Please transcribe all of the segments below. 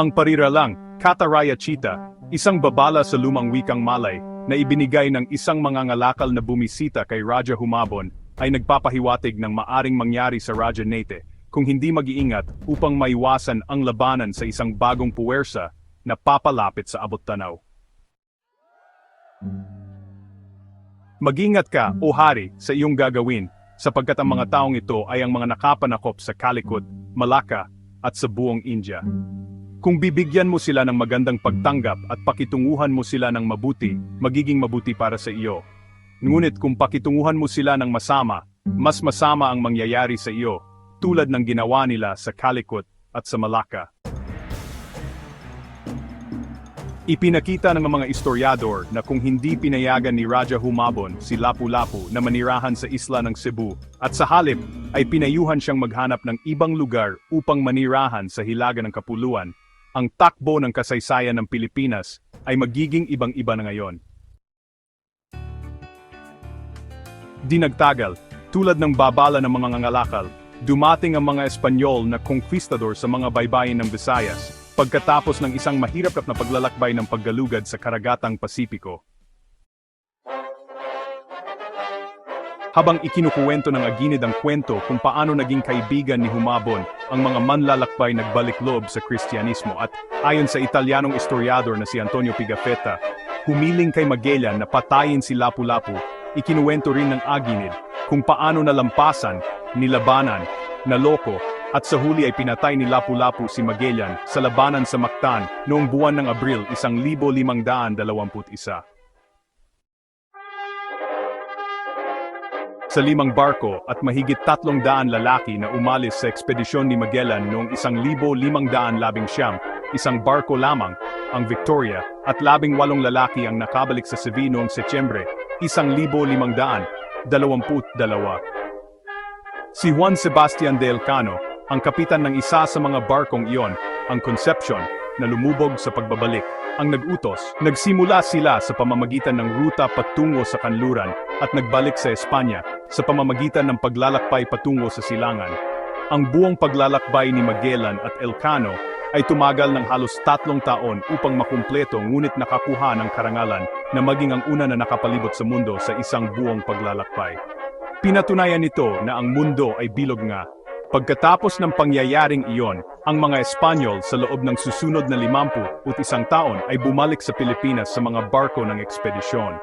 Ang pariralang, Kataraya Chita, isang babala sa lumang wikang Malay, na ibinigay ng isang mangangalakal na bumisita kay Raja Humabon, ay nagpapahiwatig ng maaring mangyari sa Raja Nate kung hindi mag-iingat upang maiwasan ang labanan sa isang bagong puwersa na papalapit sa abot tanaw. Mag-ingat ka, o hari, sa iyong gagawin, sapagkat ang mga taong ito ay ang mga nakapanakop sa Calicut, Malacca, at sa buong India. Kung bibigyan mo sila ng magandang pagtanggap at pakitunguhan mo sila ng mabuti, magiging mabuti para sa iyo. Ngunit kung pakitunguhan mo sila ng masama, mas masama ang mangyayari sa iyo, tulad ng ginawa nila sa Calicut at sa Malacca. Ipinakita ng mga istoryador na kung hindi pinayagan ni Raja Humabon si Lapu-Lapu na manirahan sa isla ng Cebu, at sa halip ay pinayuhan siyang maghanap ng ibang lugar upang manirahan sa hilaga ng Kapuluan, ang takbo ng kasaysayan ng Pilipinas ay magiging ibang-iba na ngayon. Di nagtagal, tulad ng babala ng mga ngangalakal, dumating ang mga Espanyol na conquistador sa mga baybayin ng Visayas, pagkatapos ng isang mahirap na paglalakbay ng paggalugad sa karagatang Pasipiko. Habang ikinukuwento ng aginid ang kwento kung paano naging kaibigan ni Humabon ang mga manlalakbay nagbalik loob sa Kristyanismo at ayon sa Italianong istoryador na si Antonio Pigafetta, humiling kay Magellan na patayin si Lapu-Lapu, ikinuwento rin ng aginid kung paano nalampasan, nilabanan, naloko, at sa huli ay pinatay ni Lapu-Lapu si Magellan sa labanan sa Mactan noong buwan ng Abril 1521. Sa limang barko at mahigit tatlong daan lalaki na umalis sa ekspedisyon ni Magellan noong isang libo limang daan labing siyam, isang barko lamang, ang Victoria, at labing walong lalaki ang nakabalik sa Cebu noong Setyembre, isang libo limang daan, dalawamput dalawa. Si Juan Sebastian de Elcano, ang kapitan ng isa sa mga barkong iyon, ang Concepcion, na lumubog sa pagbabalik, ang nag-utos. Nagsimula sila sa pamamagitan ng ruta patungo sa kanluran at nagbalik sa Espanya sa pamamagitan ng paglalakbay patungo sa silangan. Ang buong paglalakbay ni Magellan at Elcano ay tumagal ng halos tatlong taon upang makumpleto ngunit nakakuha ng karangalan na maging ang una na nakapalibot sa mundo sa isang buong paglalakbay. Pinatunayan nito na ang mundo ay bilog nga. Pagkatapos ng pangyayaring iyon, ang mga Espanyol sa loob ng susunod na limampu ut isang taon ay bumalik sa Pilipinas sa mga barko ng ekspedisyon.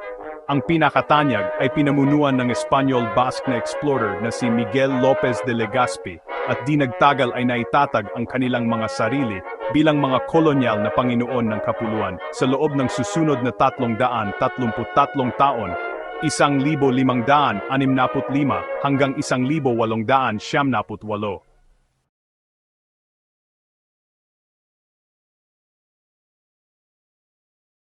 Ang pinakatanyag ay pinamunuan ng Espanyol Basque na explorer na si Miguel Lopez de Legazpi at di nagtagal ay naitatag ang kanilang mga sarili bilang mga kolonyal na Panginoon ng Kapuluan sa loob ng susunod na tatlong daan tatlumput tatlong taon 1,565 hanggang 1,878.